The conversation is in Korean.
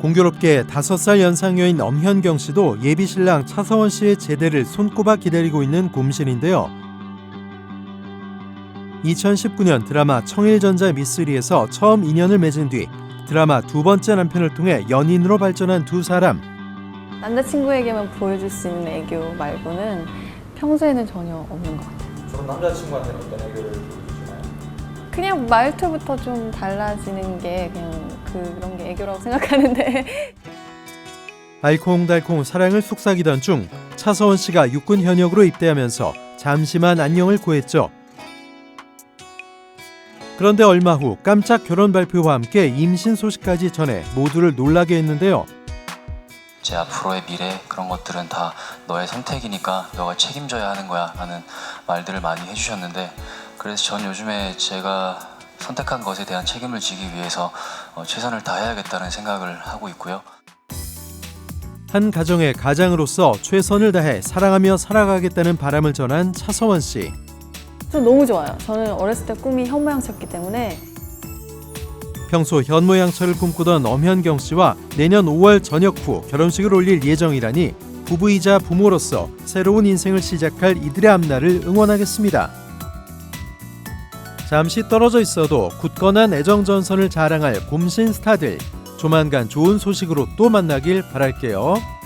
공교롭게 5살 연상녀인 엄현경 씨도 예비 신랑 차서원 씨의 제대를 손꼽아 기다리고 있는 곰신인데요. 2019년 드라마 청일전자 미쓰리에서 처음 인연을 맺은 뒤 드라마 두 번째 남편을 통해 연인으로 발전한 두 사람. 남자친구에게만 보여줄 수 있는 애교 말고는 평소에는 전혀 없는 것 같아요. 그럼 남자친구한테는 어떤 애교를 보여주시나요? 그냥 말투부터 좀 달라지는 게 그냥 그런 게 애교라고 생각하는데 알콩달콩 사랑을 속삭이던 중 차서원 씨가 육군 현역으로 입대하면서 잠시만 안녕을 구했죠. 그런데 얼마 후 깜짝 결혼 발표와 함께 임신 소식까지 전해 모두를 놀라게 했는데요. 제 앞으로의 미래 그런 것들은 다 너의 선택이니까 너가 책임져야 하는 거야 라는 말들을 많이 해주셨는데 그래서 전 요즘에 제가 선택한 것에 대한 책임을 지기 위해서 어, 최선을 다해야겠다는 생각을 하고 있고요. 한 가정의 가장으로서 최선을 다해 사랑하며 살아가겠다는 바람을 전한 차서원 씨. 저 너무 좋아요. 저는 어렸을 때 꿈이 현모양처였기 때문에 평소 현모양처를 꿈꾸던 엄현경 씨와 내년 5월 전역 후 결혼식을 올릴 예정이라니 부부이자 부모로서 새로운 인생을 시작할 이들의 앞날을 응원하겠습니다. 잠시 떨어져 있어도 굳건한 애정 전선을 자랑할 곰신 스타들. 조만간 좋은 소식으로 또 만나길 바랄게요.